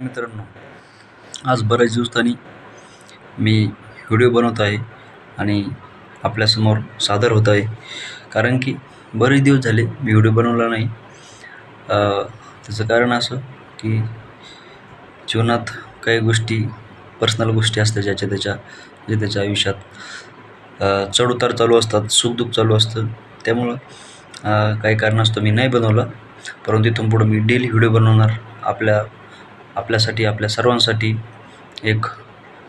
मित्रांनो आज बऱ्याच दिवसांनी मी व्हिडिओ बनवत आहे आणि आपल्यासमोर सादर होत आहे. कारण की बरेच दिवस झाले मी व्हिडिओ बनवला नाही. त्याचं कारण असं की जीवनात काही गोष्टी पर्सनल गोष्टी असतात ज्याच्या त्याच्या जे त्याच्या आयुष्यात चढउतार चालू असतात सुखदुःख चालू असतं. त्यामुळं काही कारणास्तव मी नाही बनवलं. परंतु इथून पुढं मी डेली व्हिडिओ बनवणार आपल्या आपल्यासाठी आपल्या सर्वांसाठी एक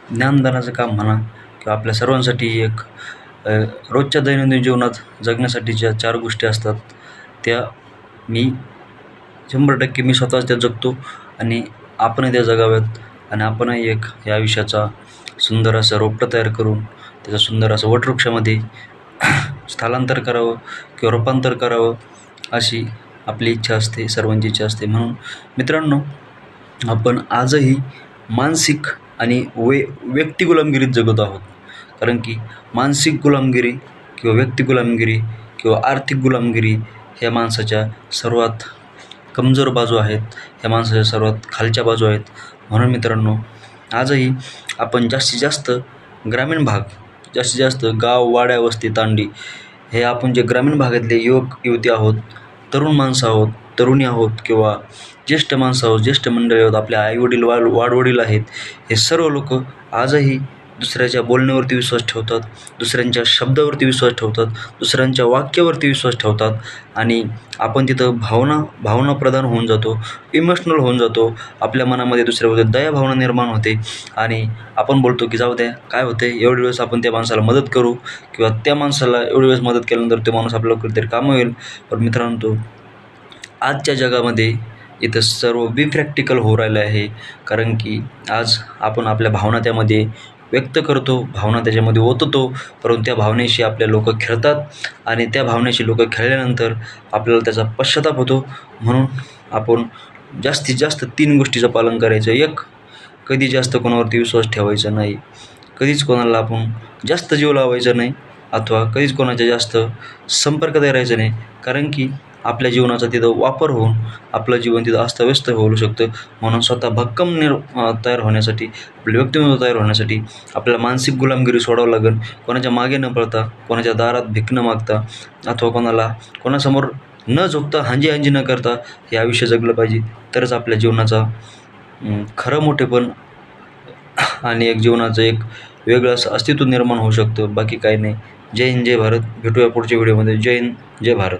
ज्ञानदानाचं काम म्हणा किंवा आपल्या सर्वांसाठी एक रोजच्या दैनंदिन जीवनात जगण्यासाठी ज्या चार गोष्टी असतात. त्या मी शंभर टक्के मी स्वतःच त्या जगतो आणि आपणही त्या जगाव्यात आणि आपणही एक या आयुष्याचा सुंदर असं रोपटं तयार करून त्याचं सुंदर असं वटवृक्षामध्ये स्थलांतर करावं किंवा रूपांतर करावं अशी आपली इच्छा असते सर्वांची इच्छा असते. म्हणून मित्रांनो आपण आजही मानसिक आणि वे व्यक्ती गुलामगिरीत जगत आहोत. कारण की मानसिक गुलामगिरी किंवा व्यक्ती गुलामगिरी किंवा आर्थिक गुलामगिरी ह्या माणसाच्या सर्वात कमजोर बाजू आहेत ह्या माणसाच्या सर्वात खालच्या बाजू आहेत. म्हणून मित्रांनो आजही आपण जास्तीत जास्त ग्रामीण भाग जास्तीत जास्त गाव वाड्या वस्ती तांडी हे आपण जे ग्रामीण भागातले युवक युवती आहोत तरुण माणसं आहोत तरुणी आहोत किंवा ज्येष्ठ माणसं आहोत ज्येष्ठ मंडळी आहोत आपल्या आईवडील वा वाडवडील आहेत हे सर्व लोक आजही दुसऱ्याच्या बोलण्यावरती विश्वास ठेवतात दुसऱ्यांच्या शब्दावरती विश्वास ठेवतात दुसऱ्यांच्या वाक्यावरती विश्वास ठेवतात आणि आपण तिथं भावना भावना प्रधान होऊन जातो इमोशनल होऊन जातो आपल्या मनामध्ये दुसऱ्याबद्दल दया भावना निर्माण होते आणि आपण बोलतो की जाऊ द्या काय होते एवढे वेळेस आपण त्या माणसाला मदत करू किंवा त्या माणसाला एवढे वेळेस मदत केल्यानंतर तो माणूस आपल्याला कधीतरी कामं होईल पण मित्रांनो आजच्या जगामध्ये इथं सर्व बिप्रॅक्टिकल होऊ राहिलं आहे. कारण की आज आपण आपल्या भावना त्यामध्ये व्यक्त करतो भावना त्याच्यामध्ये ओततो. परंतु त्या भावनेशी आपल्या लोक खेळतात आणि त्या भावनेशी लोक खेळल्यानंतर आपल्याला त्याचा पश्चाताप होतो. म्हणून आपण जास्तीत जास्त तीन गोष्टीचं पालन करायचं. एक कधी जास्त कोणावरती विश्वास ठेवायचा नाही. कधीच कोणाला आपण जास्त जीव लावायचा नाही. अथवा कधीच कोणाच्या जास्त संपर्क राहायचा नाही. कारण की आपल्या जीवनाचा तिथं वापर होऊन आपलं जीवन तिथं अस्तव्यस्त होऊ शकतं. म्हणून स्वतः भक्कम निर तयार होण्यासाठी आपलं व्यक्तिमत्व तयार होण्यासाठी आपल्याला मानसिक गुलामगिरी सोडावं लागेल. कोणाच्या मागे न पळता कोणाच्या दारात भीक न मागता अथवा कोणाला कोणासमोर न झोपता हांजी हांजी न करता हे आयुष्य जगलं पाहिजे. तरच आपल्या जीवनाचा खरं मोठेपण आणि एक जीवनाचं एक वेगळं असं अस्तित्व निर्माण होऊ शकतं. बाकी काही नाही. जय हिंद जय भारत. भेटूया पुढच्या व्हिडिओमध्ये. जय हिंद जय भारत.